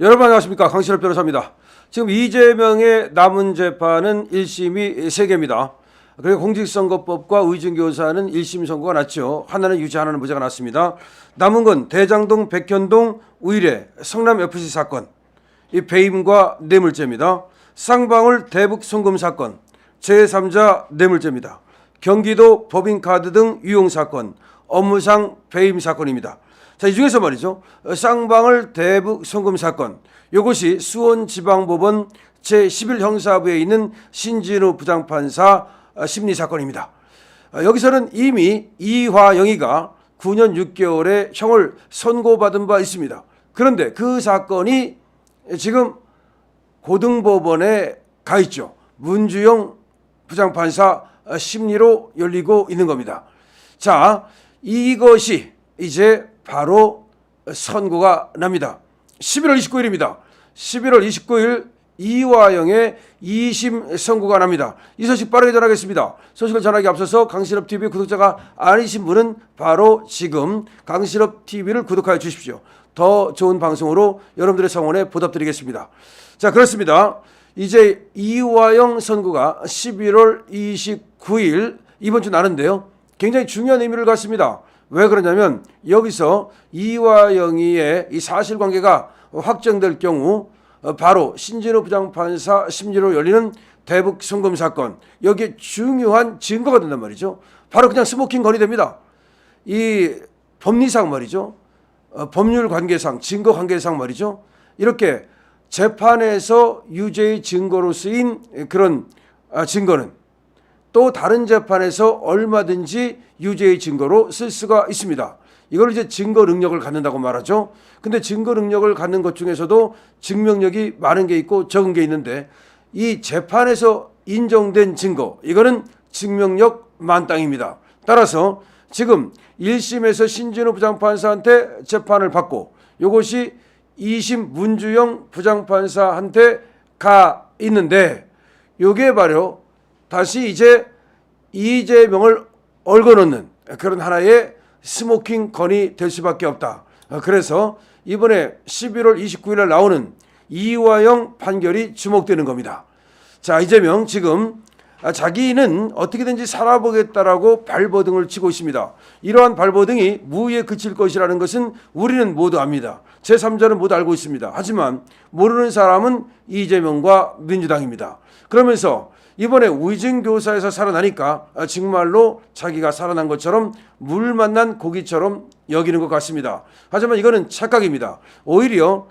여러분 안녕하십니까 강신업 변호사입니다. 지금 이재명의 남은 재판은 1심이 3개입니다. 그리고 공직선거법과 의정교사는 1심 선고가 났죠. 하나는 유죄 하나는 무죄가 났습니다. 남은 건 대장동 백현동 우일의 성남FC 사건 이 배임과 뇌물죄입니다. 쌍방울 대북 송금 사건 제3자 뇌물죄입니다. 경기도 법인카드 등 유용 사건 업무상 배임 사건입니다. 자, 이 중에서 말이죠. 어, 쌍방울 대북 송금 사건. 이것이 수원지방법원 제11 형사부에 있는 신진우 부장판사 어, 심리 사건입니다. 어, 여기서는 이미 이화영이가 9년 6개월의 형을 선고받은 바 있습니다. 그런데 그 사건이 지금 고등법원에 가 있죠. 문주영 부장판사 어, 심리로 열리고 있는 겁니다. 자, 이것이 이제 바로 선고가 납니다. 11월 29일입니다. 11월 29일 이화영의 2심 선고가 납니다. 이 소식 빠르게 전하겠습니다. 소식을 전하기 앞서서 강신업 TV 구독자가 아니신 분은 바로 지금 강신업 TV를 구독하여 주십시오. 더 좋은 방송으로 여러분들의 성원에 보답드리겠습니다. 자, 그렇습니다. 이제 이화영 선고가 11월 29일 이번 주 나는데요. 굉장히 중요한 의미를 갖습니다. 왜 그러냐면 여기서 이화영이의 이 사실관계가 확정될 경우 어, 바로 신진호 부장판사 심리로 열리는 대북 송금 사건 여기에 중요한 증거가 된단 말이죠. 바로 그냥 스모킹 건이 됩니다. 이 법리상 말이죠. 어, 법률 관계상 증거 관계상 말이죠. 이렇게 재판에서 유죄의 증거로 쓰인 그런 아, 증거는 또 다른 재판에서 얼마든지 유죄의 증거로 쓸 수가 있습니다. 이걸 이제 증거 능력을 갖는다고 말하죠. 근데 증거 능력을 갖는 것 중에서도 증명력이 많은 게 있고 적은 게 있는데 이 재판에서 인정된 증거 이거는 증명력 만땅입니다. 따라서 지금 1심에서 신진우 부장판사한테 재판을 받고 이것이 2심 문주영 부장판사한테 가 있는데 요게 바로 다시 이제 이재명을 얽어놓는 그런 하나의 스모킹 건이 될 수밖에 없다. 어, 그래서 이번에 11월 29일 날 나오는 이화영 판결이 주목되는 겁니다. 자, 이재명 지금 아, 자기는 어떻게든지 살아보겠다라고 발버둥을 치고 있습니다. 이러한 발버둥이 무의에 그칠 것이라는 것은 우리는 모두 압니다. 제3자는 모두 알고 있습니다. 하지만 모르는 사람은 이재명과 민주당입니다. 그러면서 이번에 위증교사에서 살아나니까 아, 정말로 자기가 살아난 것처럼 물 만난 고기처럼 여기는 것 같습니다. 하지만 이거는 착각입니다. 오히려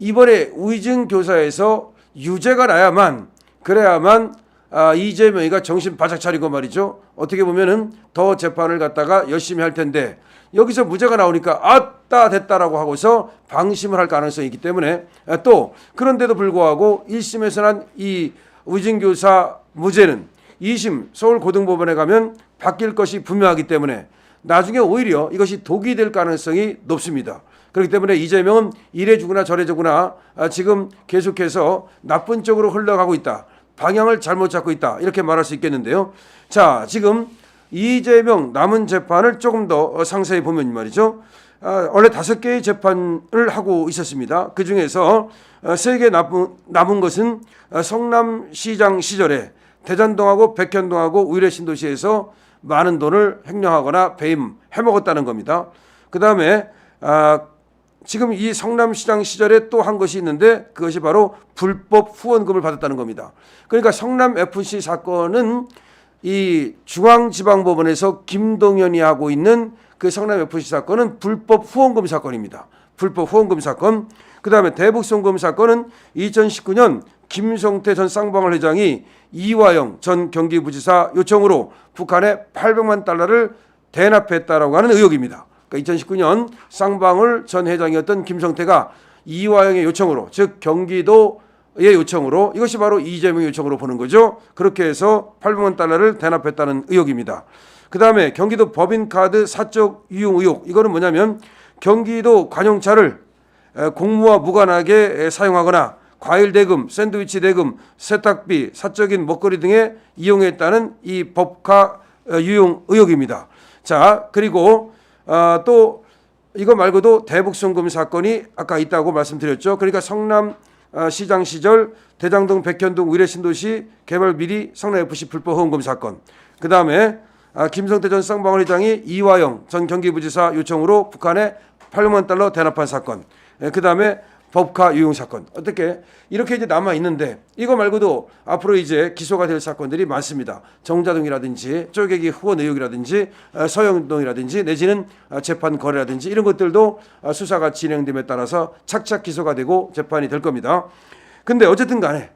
이번에 위증교사에서 유죄가 나야만 그래야만 아, 이재명이가 정신 바짝 차리고 말이죠. 어떻게 보면은 더 재판을 갖다가 열심히 할 텐데 여기서 무죄가 나오니까 아따 됐다라고 하고서 방심을 할 가능성이 있기 때문에 아, 또 그런데도 불구하고 1심에서 난이 위증교사 무죄는 2심 서울고등법원에 가면 바뀔 것이 분명하기 때문에 나중에 오히려 이것이 독이 될 가능성이 높습니다. 그렇기 때문에 이재명은 이래 주거나 저래 주거나 아, 지금 계속해서 나쁜 쪽으로 흘러가고 있다. 방향을 잘못 잡고 있다. 이렇게 말할 수 있겠는데요. 자, 지금 이재명 남은 재판을 조금 더 상세히 보면 말이죠. 아, 원래 다섯 개의 재판을 하고 있었습니다. 그 중에서 세개 남은, 남은 것은 어, 성남시장 시절에 대전동하고 백현동하고 우일의 신도시에서 많은 돈을 횡령하거나 배임 해먹었다는 겁니다. 그 다음에 아, 지금 이 성남시장 시절에 또 한 것이 있는데 그것이 바로 불법 후원금을 받았다는 겁니다. 그러니까 성남 FC 사건은 이 중앙지방법원에서 김동연이 하고 있는 그 성남 FC 사건은 불법 후원금 사건입니다. 불법 후원금 사건. 그 다음에 대북송금 사건은 2019년 김성태 전 쌍방울 회장이 이화영 전 경기부지사 요청으로 북한에 800만 달러를 대납했다라고 하는 의혹입니다. 그러니까 2019년 쌍방울 전 회장이었던 김성태가 이화영의 요청으로 즉 경기도 의 요청으로 이것이 바로 이재명의 요청으로 보는 거죠. 그렇게 해서 800만 달러를 대납했다는 의혹입니다. 그 다음에 경기도 법인카드 사적 이용 의혹 이거는 뭐냐면 경기도 관용차를 에, 공무와 무관하게 에, 사용하거나 과일 대금, 샌드위치 대금, 세탁비, 사적인 먹거리 등에 이용했다는 이 법카 어, 유용 의혹입니다. 자 그리고 어, 또 이거 말고도 대북송금 사건이 아까 있다고 말씀드렸죠. 그러니까 성남 아, 시장 시절 대장동 백현동 의뢰 신도시 개발 비리 성남 FC 불법 후원금 사건. 그 다음에 아, 김성태 전 쌍방울 회장이 이화영 전 경기부지사 요청으로 북한에 8만 달러 대납한 사건. 그 다음에 법카 유용 사건 어떻게 이렇게 이제 남아 있는데 이거 말고도 앞으로 이제 기소가 될 사건들이 많습니다. 정자동이라든지 쪼개기 후원 의혹이라든지 어, 서영동이라든지 내지는 어, 재판 거래라든지 이런 것들도 어, 수사가 진행됨에 따라서 착착 기소가 되고 재판이 될 겁니다. 근데 어쨌든 간에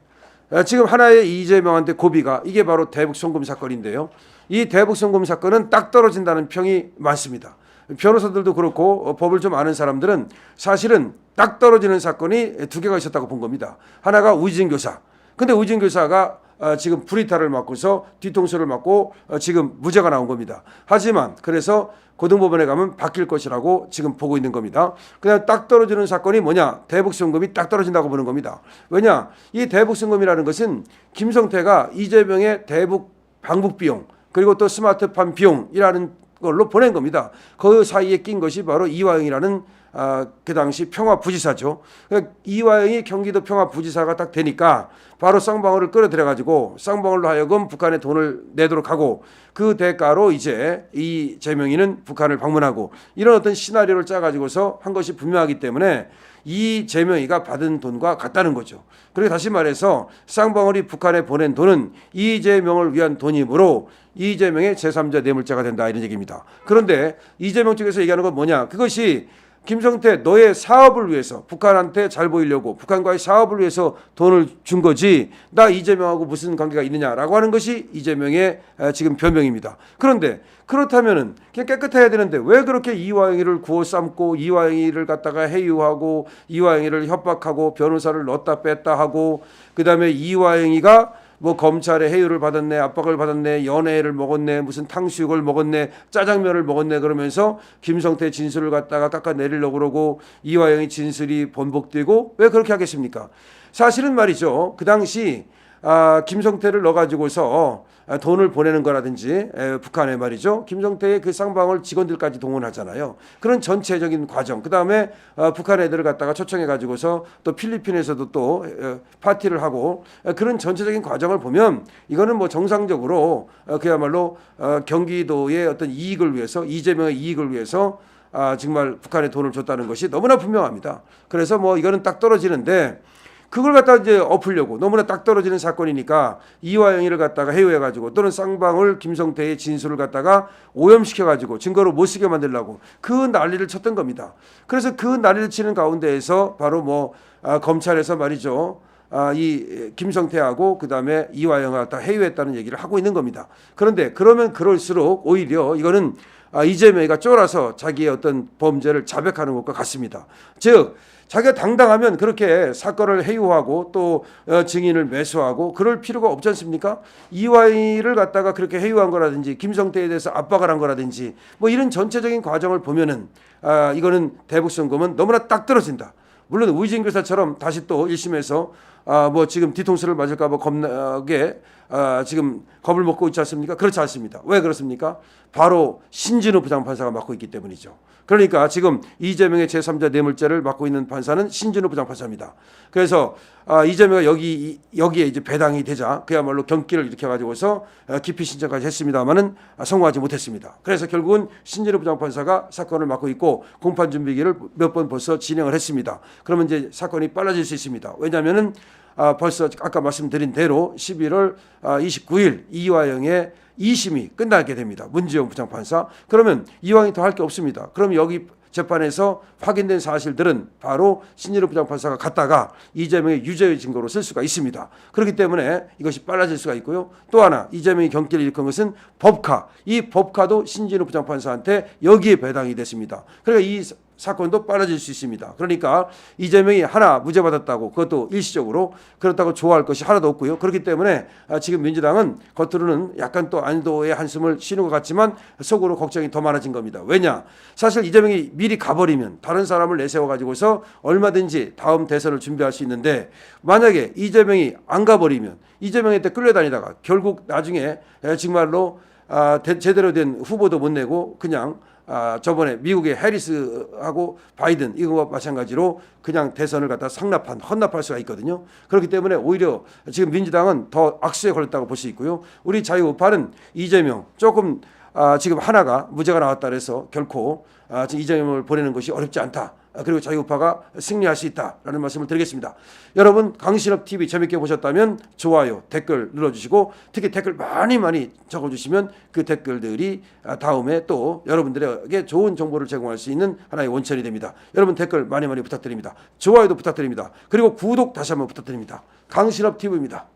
어, 지금 하나의 이재명한테 고비가 이게 바로 대북 송금 사건인데요. 이 대북 송금 사건은 딱 떨어진다는 평이 많습니다. 변호사들도 그렇고 어, 법을 좀 아는 사람들은 사실은 딱 떨어지는 사건이 두 개가 있었다고 본 겁니다. 하나가 우진 교사. 근데 우진 교사가 어, 지금 불이탈을 맞고서 뒤통수를 맞고 어, 지금 무죄가 나온 겁니다. 하지만 그래서 고등법원에 가면 바뀔 것이라고 지금 보고 있는 겁니다. 그냥 딱 떨어지는 사건이 뭐냐? 대북송금이 딱 떨어진다고 보는 겁니다. 왜냐? 이 대북송금이라는 것은 김성태가 이재명의 대북 방북 비용 그리고 또 스마트팜 비용이라는 걸로 보낸 겁니다. 그 사이에 낀 것이 바로 이화영이라는 아, 그 당시 평화부지사죠. 그러니까 이화영이 경기도 평화부지사가 딱 되니까 바로 쌍방울을 끌어들여 가지고 쌍방울로 하여금 북한에 돈을 내도록 하고 그 대가로 이제 이 재명이는 북한을 방문하고 이런 어떤 시나리오를 짜 가지고서 한 것이 분명하기 때문에 이 재명이가 받은 돈과 같다는 거죠. 그리고 다시 말해서 쌍방울이 북한에 보낸 돈은 이재명을 위한 돈이므로 이재명의 제3자 뇌물자가 된다 이런 얘기입니다. 그런데 이재명 쪽에서 얘기하는 건 뭐냐? 그것이 김성태 너의 사업을 위해서 북한한테 잘 보이려고 북한과의 사업을 위해서 돈을 준 거지 나 이재명하고 무슨 관계가 있느냐라고 하는 것이 이재명의 에, 지금 변명입니다. 그런데 그렇다면은 그냥 깨끗해야 되는데 왜 그렇게 이화영이를 구워 삶고 이화영이를 갖다가 해유하고 이화영이를 협박하고 변호사를 넣었다 뺐다 하고 그다음에 이화영이가 뭐 검찰의 해유를 받았네, 압박을 받았네, 연애를 먹었네, 무슨 탕수육을 먹었네, 짜장면을 먹었네 그러면서 김성태 진술을 갖다가 깎아내리려고 그러고 이화영의 진술이 번복되고 왜 그렇게 하겠습니까? 사실은 말이죠. 그 당시 아, 김성태를 넣어가지고서 아, 돈을 보내는 거라든지 에, 북한에 말이죠. 김성태의 그 쌍방울 직원들까지 동원하잖아요. 그런 전체적인 과정. 그 다음에 어, 북한 애들을 갖다가 초청해 가지고서 또 필리핀에서도 또 에, 파티를 하고 에, 그런 전체적인 과정을 보면 이거는 뭐 정상적으로 어, 그야말로 어, 경기도의 어떤 이익을 위해서 이재명의 이익을 위해서 아, 정말 북한에 돈을 줬다는 것이 너무나 분명합니다. 그래서 뭐 이거는 딱 떨어지는데 그걸 갖다 이제 엎으려고 너무나 딱 떨어지는 사건이니까 이화영이를 갖다가 해유해가지고 또는 쌍방울 김성태의 진술을 갖다가 오염시켜 가지고 증거로 못 쓰게 만들려고 그 난리를 쳤던 겁니다. 그래서 그 난리를 치는 가운데에서 바로 뭐 아, 검찰에서 말이죠. 아, 이 김성태하고 그 다음에 이화영을 갖다 해유했다는 얘기를 하고 있는 겁니다. 그런데 그러면 그럴수록 오히려 이거는 아, 이재명이가 쫄아서 자기의 어떤 범죄를 자백하는 것과 같습니다. 즉 자기가 당당하면 그렇게 사건을 해유하고 또 어, 증인을 매수하고 그럴 필요가 없지 않습니까? 이화이를 갖다가 그렇게 해유한 거라든지 김성태에 대해서 압박을 한 거라든지 뭐 이런 전체적인 과정을 보면은 아, 이거는 대북선거면 너무나 딱 떨어진다. 물론 우이진 교사처럼 다시 또 1심에서 아, 뭐 지금 뒤통수를 맞을까 봐 겁나게 아, 지금 겁을 먹고 있지 않습니까? 그렇지 않습니다. 왜 그렇습니까? 바로 신진우 부장판사가 맡고 있기 때문이죠. 그러니까 지금 이재명의 제3자 뇌물죄를 맡고 있는 판사는 신진우 부장판사입니다. 그래서 아, 이재명이 여기 여기에 이제 배당이 되자 그야말로 경기를 일으켜 가지고서 어, 기피 신청까지 했습니다만은 아, 성공하지 못했습니다. 그래서 결국은 신진우 부장판사가 사건을 맡고 있고 공판 준비기를 몇 번 벌써 진행을 했습니다. 그러면 이제 사건이 빨라질 수 있습니다. 왜냐하면은 아, 벌써 아까 말씀드린 대로 11월 아, 29일 이화영의 2심이 끝나게 됩니다. 문지영 부장판사. 그러면 이왕이 더 할 게 없습니다. 그럼 여기 재판에서 확인된 사실들은 바로 신진우 부장판사가 갔다가 이재명의 유죄의 증거로 쓸 수가 있습니다. 그렇기 때문에 이것이 빨라질 수가 있고요. 또 하나 이재명이 경기를 일으킨 것은 법카. 이 법카도 신진우 부장판사한테 여기에 배당이 됐습니다. 그러니까 이 사건도 빨라질 수 있습니다. 그러니까 이재명이 하나 무죄 받았다고 그것도 일시적으로 그렇다고 좋아할 것이 하나도 없고요. 그렇기 때문에 아, 지금 민주당은 겉으로는 약간 또 안도의 한숨을 쉬는 것 같지만 속으로 걱정이 더 많아진 겁니다. 왜냐? 사실 이재명이 미리 가버리면 다른 사람을 내세워 가지고서 얼마든지 다음 대선을 준비할 수 있는데 만약에 이재명이 안 가버리면 이재명한테 끌려다니다가 결국 나중에 에, 정말로 아, 대- 제대로 된 후보도 못 내고 그냥 아, 저번에 미국의 해리스하고 바이든 이거와 마찬가지로 그냥 대선을 갖다 상납한 헌납할 수가 있거든요. 그렇기 때문에 오히려 지금 민주당은 더 악수에 걸렸다고 볼 수 있고요. 우리 자유우파는 이재명 조금 아, 지금 하나가 무죄가 나왔다 그래서 결코 아, 이재명을 보내는 것이 어렵지 않다. 아, 그리고 자유우파가 승리할 수 있다라는 말씀을 드리겠습니다. 여러분 강신업 TV 재밌게 보셨다면 좋아요, 댓글 눌러주시고 특히 댓글 많이 많이 적어주시면 그 댓글들이 아, 다음에 또 여러분들에게 좋은 정보를 제공할 수 있는 하나의 원천이 됩니다. 여러분 댓글 많이 많이 부탁드립니다. 좋아요도 부탁드립니다. 그리고 구독 다시 한번 부탁드립니다. 강신업 TV입니다.